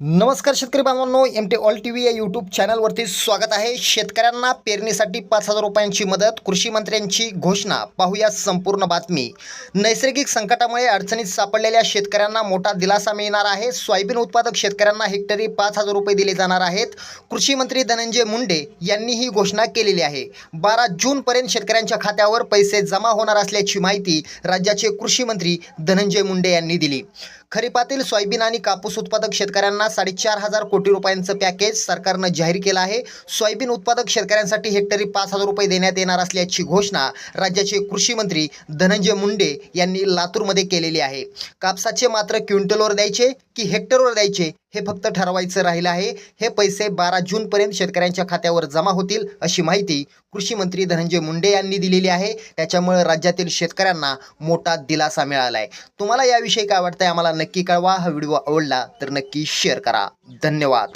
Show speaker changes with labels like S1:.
S1: नमस्कार शेतकरी बांधवांनो M T all T V या यूट्यूब चॅनलवरती स्वागत आहे. शेतकऱ्यांना पेरणीसाठी पाच हजार रुपयांची मदत कृषी मंत्र्यांची घोषणा. पाहूया संपूर्ण बातमी. नैसर्गिक संकटामुळे अडचणीत सापडलेल्या शेतकऱ्यांना मोठा दिलासा मिळणार आहे. सोयाबीन उत्पादक शेतकऱ्यांना हेक्टरी पाच हजार रुपये दिले जाणार आहेत. कृषी मंत्री धनंजय मुंडे यांनी ही घोषणा केलेली आहे. बारा जूनपर्यंत शेतकऱ्यांच्या खात्यावर पैसे जमा होणार असल्याची माहिती राज्याचे कृषी मंत्री धनंजय मुंडे यांनी दिली. खरीपातील सोयाबीन आणि कापूस उत्पादक शेतकऱ्यांना साडेचार हजार कोटी रुपयांचं पॅकेज सरकारनं जाहीर केलं आहे. सोयाबीन उत्पादक शेतकऱ्यांसाठी हेक्टरी पाच हजार रुपये देण्यात येणार असल्याची घोषणा राज्याचे कृषी मंत्री धनंजय मुंडे यांनी लातूरमध्ये केलेली आहे. कापसाचे मात्र क्विंटलवर द्यायचे की हेक्टरवर द्यायचे. हे फक्त ठरवायचं राहिलं आहे. हे पैसे बारा जूनपर्यंत शेतकऱ्यांच्या खात्यावर जमा होतील अशी माहिती कृषी मंत्री धनंजय मुंडे यांनी दिलेली आहे. त्याच्यामुळे राज्यातील शेतकऱ्यांना मोठा दिलासा मिळाला आहे तुम्हाला याविषयी काय वाटतंय? आम्हाला नक्की कळवा. हा व्हिडिओ आवडला तर नक्की शेअर करा. धन्यवाद.